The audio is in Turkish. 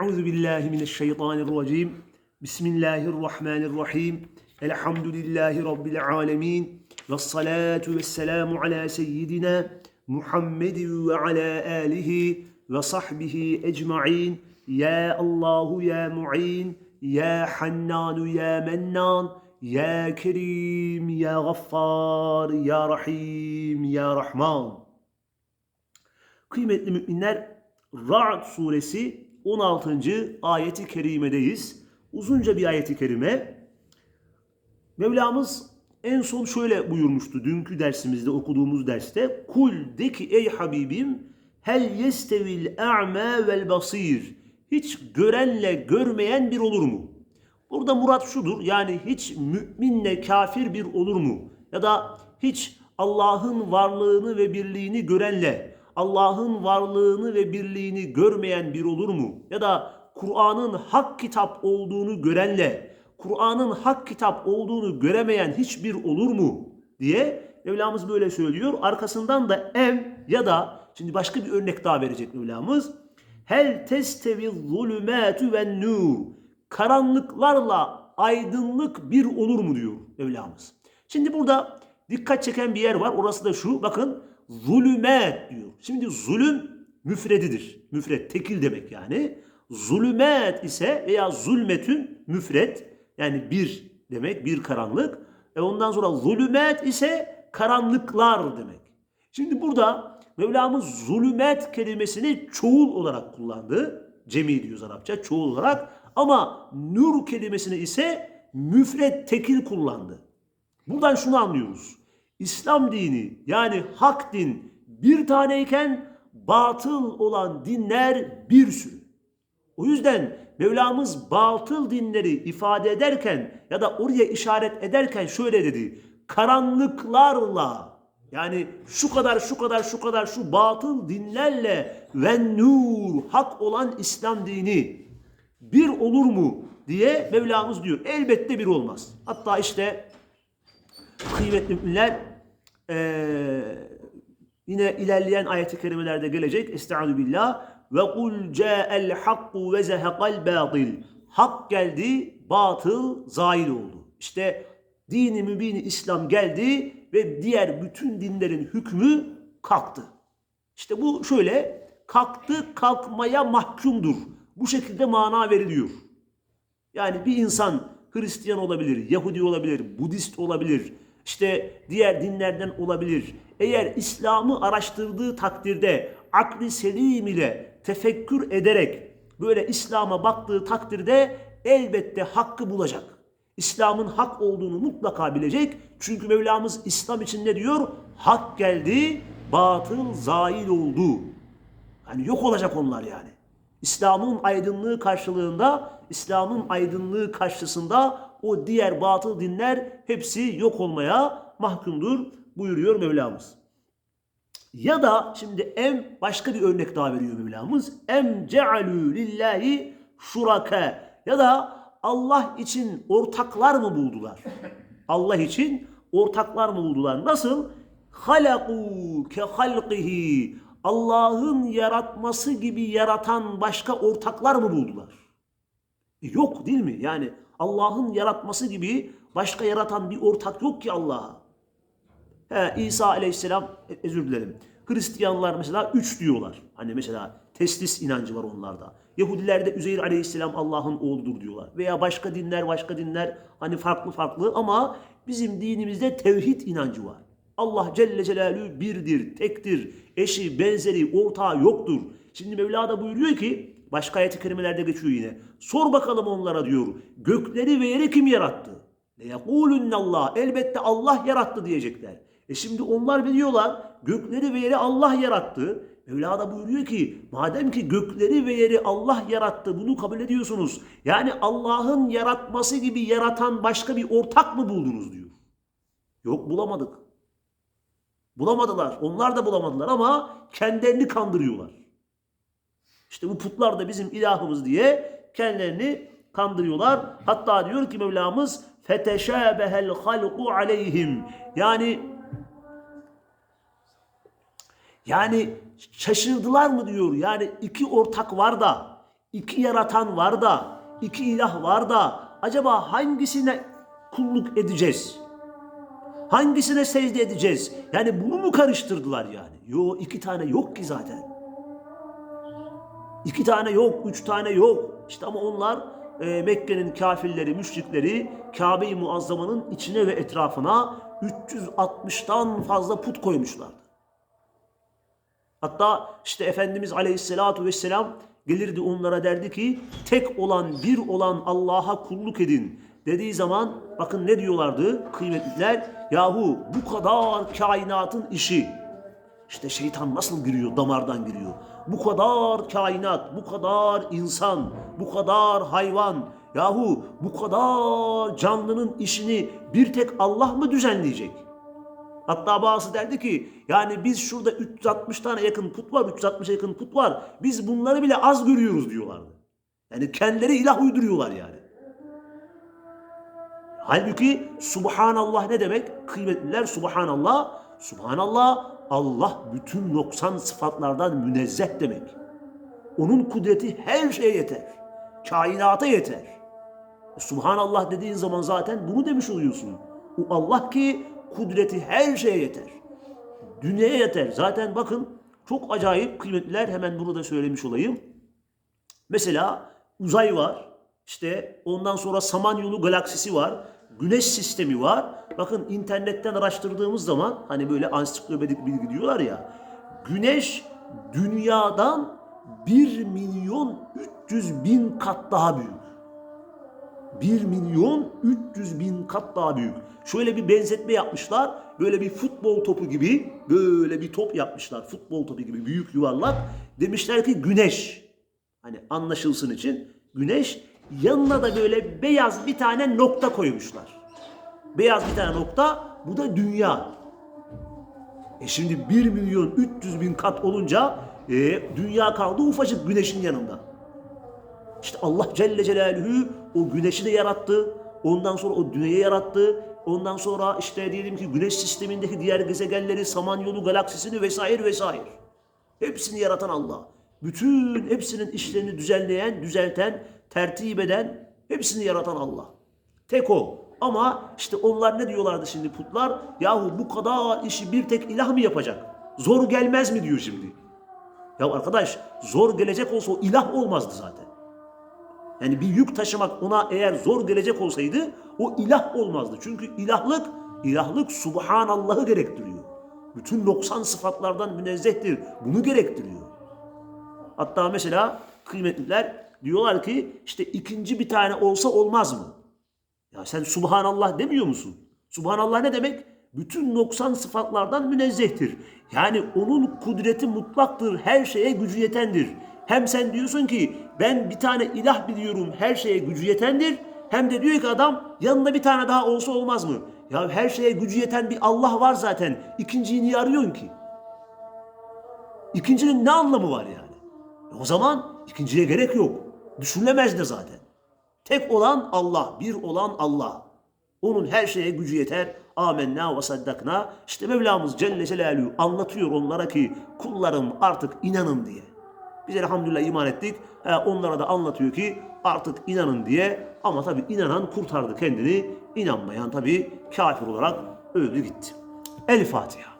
Euzu billahi mineşşeytanirracim. Bismillahirrahmanirrahim. Elhamdülillahi rabbil alamin. Ves salatu vesselamu ala seyyidina Muhammedin ve ala alihi ve sahbihi ecmaîn. Ya Allahu ya Mu'in, ya Hannanu ya Mennan, ya Kerim, ya Gaffar, ya Rahim, ya Rahman. Kıymetli müminler, Ra'd suresi 16. ayeti kerimedeyiz. Uzunca bir ayeti kerime. Mevlamız en son şöyle buyurmuştu dünkü dersimizde okuduğumuz derste. Kul de ki ey Habibim hel yestevil a'ma vel basir. Hiç görenle görmeyen bir olur mu? Burada murat şudur yani hiç müminle kafir bir olur mu? Ya da hiç Allah'ın varlığını ve birliğini görenle Allah'ın varlığını ve birliğini görmeyen bir olur mu? Ya da Kur'an'ın hak kitap olduğunu görenle Kur'an'ın hak kitap olduğunu göremeyen hiçbir olur mu? diye Mevlamız böyle söylüyor. Arkasından da em ya da şimdi başka bir örnek daha verecek Mevlamız. Hel testevi zulümâtü ve nur. Karanlıklarla aydınlık bir olur mu diyor Mevlamız. Şimdi burada dikkat çeken bir yer var. Orası da şu. Bakın zulümet diyor. Şimdi zulüm müfredidir. Müfred tekil demek yani. Zulümet ise veya zulmetün müfred yani bir demek bir karanlık. E ondan sonra zulümet ise karanlıklar demek. Şimdi burada Mevlamız zulümet kelimesini çoğul olarak kullandı. Cemi diyoruz Arapça çoğul olarak. Ama nur kelimesini ise müfred tekil kullandı. Buradan şunu anlıyoruz. İslam dini yani hak din bir taneyken batıl olan dinler bir sürü. O yüzden Mevlamız batıl dinleri ifade ederken ya da oraya işaret ederken şöyle dedi. Karanlıklarla yani şu kadar şu kadar şu kadar şu batıl dinlerle ve nur hak olan İslam dini bir olur mu diye Mevlamız diyor. Elbette bir olmaz. Hatta işte kıymetli müminler ee, yine ilerleyen ayet-i kerimelerde gelecek. Estaizu billah. Ve kul ca'el hakku ve zehekal batil. Hak geldi, batıl zail oldu. İşte dini mübini İslam geldi ve diğer bütün dinlerin hükmü kalktı. İşte bu şöyle kalktı kalkmaya mahkumdur. Bu şekilde mana veriliyor. Yani bir insan Hristiyan olabilir, Yahudi olabilir, Budist olabilir, işte diğer dinlerden olabilir. Eğer İslam'ı araştırdığı takdirde akli selim ile tefekkür ederek böyle İslam'a baktığı takdirde elbette hakkı bulacak. İslam'ın hak olduğunu mutlaka bilecek. Çünkü Mevlamız İslam için ne diyor? Hak geldi, batıl zail oldu. Hani yok olacak onlar yani. İslam'ın aydınlığı karşılığında, İslam'ın aydınlığı karşısında o diğer batıl dinler hepsi yok olmaya mahkumdur buyuruyor Mevlamız. Ya da şimdi em başka bir örnek daha veriyor Mevlamız. Em cealü lillahi şuraka ya da Allah için ortaklar mı buldular? Allah için ortaklar mı buldular? Nasıl? Halaku ke halqihi Allah'ın yaratması gibi yaratan başka ortaklar mı buldular? E yok değil mi? Yani Allah'ın yaratması gibi başka yaratan bir ortak yok ki Allah'a. He, İsa aleyhisselam e, özür dilerim. Hristiyanlar mesela üç diyorlar. Hani mesela testis inancı var onlarda. Yahudilerde Üzeyir aleyhisselam Allah'ın oğludur diyorlar. Veya başka dinler başka dinler hani farklı farklı ama bizim dinimizde tevhid inancı var. Allah Celle Celaluhu birdir, tektir, eşi, benzeri, ortağı yoktur. Şimdi Mevla da buyuruyor ki başka ayet-i kerimelerde geçiyor yine. Sor bakalım onlara diyor. Gökleri ve yeri kim yarattı? Allah. Elbette Allah yarattı diyecekler. E şimdi onlar biliyorlar gökleri ve yeri Allah yarattı. Mevla da buyuruyor ki madem ki gökleri ve yeri Allah yarattı bunu kabul ediyorsunuz. Yani Allah'ın yaratması gibi yaratan başka bir ortak mı buldunuz diyor. Yok bulamadık. Bulamadılar. Onlar da bulamadılar ama kendilerini kandırıyorlar. İşte bu putlar da bizim ilahımız diye kendilerini kandırıyorlar. Hatta diyor ki Mevlamız feteşâbehel halqu aleyhim. Yani yani şaşırdılar mı diyor. Yani iki ortak var da iki yaratan var da, iki ilah var da acaba hangisine kulluk edeceğiz? Hangisine secde edeceğiz? Yani bunu mu karıştırdılar yani? Yo iki tane yok ki zaten. İki tane yok, üç tane yok. İşte ama onlar e, Mekke'nin kafirleri, müşrikleri Kabe-i Muazzama'nın içine ve etrafına 360'tan fazla put koymuşlardı. Hatta işte Efendimiz Aleyhisselatu Vesselam gelirdi onlara derdi ki tek olan bir olan Allah'a kulluk edin dediği zaman bakın ne diyorlardı kıymetliler yahu bu kadar kainatın işi işte şeytan nasıl giriyor damardan giriyor bu kadar kainat bu kadar insan bu kadar hayvan yahu bu kadar canlının işini bir tek Allah mı düzenleyecek? Hatta bazısı derdi ki yani biz şurada 360 tane yakın put var, 360'a yakın put var. Biz bunları bile az görüyoruz diyorlardı. Yani kendileri ilah uyduruyorlar yani. Halbuki Subhanallah ne demek? Kıymetliler Subhanallah. Subhanallah Allah bütün noksan sıfatlardan münezzeh demek. Onun kudreti her şeye yeter. Kainata yeter. Subhanallah dediğin zaman zaten bunu demiş oluyorsun. O Allah ki kudreti her şeye yeter. Dünyaya yeter. Zaten bakın çok acayip kıymetliler hemen bunu da söylemiş olayım. Mesela uzay var. İşte ondan sonra Samanyolu galaksisi var. Güneş sistemi var. Bakın internetten araştırdığımız zaman hani böyle ansiklopedik bilgi diyorlar ya. Güneş dünyadan 1 milyon 300 bin kat daha büyük. 1 milyon 300 bin kat daha büyük. Şöyle bir benzetme yapmışlar. Böyle bir futbol topu gibi böyle bir top yapmışlar. Futbol topu gibi büyük yuvarlak. Demişler ki güneş. Hani anlaşılsın için güneş yanına da böyle beyaz bir tane nokta koymuşlar. Beyaz bir tane nokta bu da dünya. E şimdi 1 milyon 300 bin kat olunca e, dünya kaldı ufacık güneşin yanında. İşte Allah Celle Celaluhu o güneşi de yarattı. Ondan sonra o dünyayı yarattı. Ondan sonra işte diyelim ki güneş sistemindeki diğer gezegenleri, Samanyolu galaksisini vesaire vesaire. Hepsini yaratan Allah. Bütün hepsinin işlerini düzenleyen, düzelten, tertip eden, hepsini yaratan Allah. Tek o. Ama işte onlar ne diyorlardı şimdi putlar? Yahu bu kadar işi bir tek ilah mı yapacak? Zor gelmez mi diyor şimdi. Ya arkadaş zor gelecek olsa o ilah olmazdı zaten. Yani bir yük taşımak ona eğer zor gelecek olsaydı o ilah olmazdı. Çünkü ilahlık, ilahlık subhanallahı gerektiriyor. Bütün noksan sıfatlardan münezzehtir. Bunu gerektiriyor. Hatta mesela kıymetliler diyorlar ki işte ikinci bir tane olsa olmaz mı? Ya sen subhanallah demiyor musun? Subhanallah ne demek? Bütün noksan sıfatlardan münezzehtir. Yani onun kudreti mutlaktır, her şeye gücü yetendir. Hem sen diyorsun ki ben bir tane ilah biliyorum, her şeye gücü yetendir. Hem de diyor ki adam yanında bir tane daha olsa olmaz mı? Ya her şeye gücü yeten bir Allah var zaten. İkinciyi niye arıyorsun ki? İkincinin ne anlamı var yani? O zaman ikinciye gerek yok. Düşünülemez de zaten. Tek olan Allah, bir olan Allah. Onun her şeye gücü yeter. Amenna ve saddakna. İşte Mevlamız Celle Celaluhu anlatıyor onlara ki kullarım artık inanın diye. Biz elhamdülillah iman ettik. He, onlara da anlatıyor ki artık inanın diye. Ama tabi inanan kurtardı kendini. İnanmayan tabi kafir olarak öldü gitti. El Fatiha.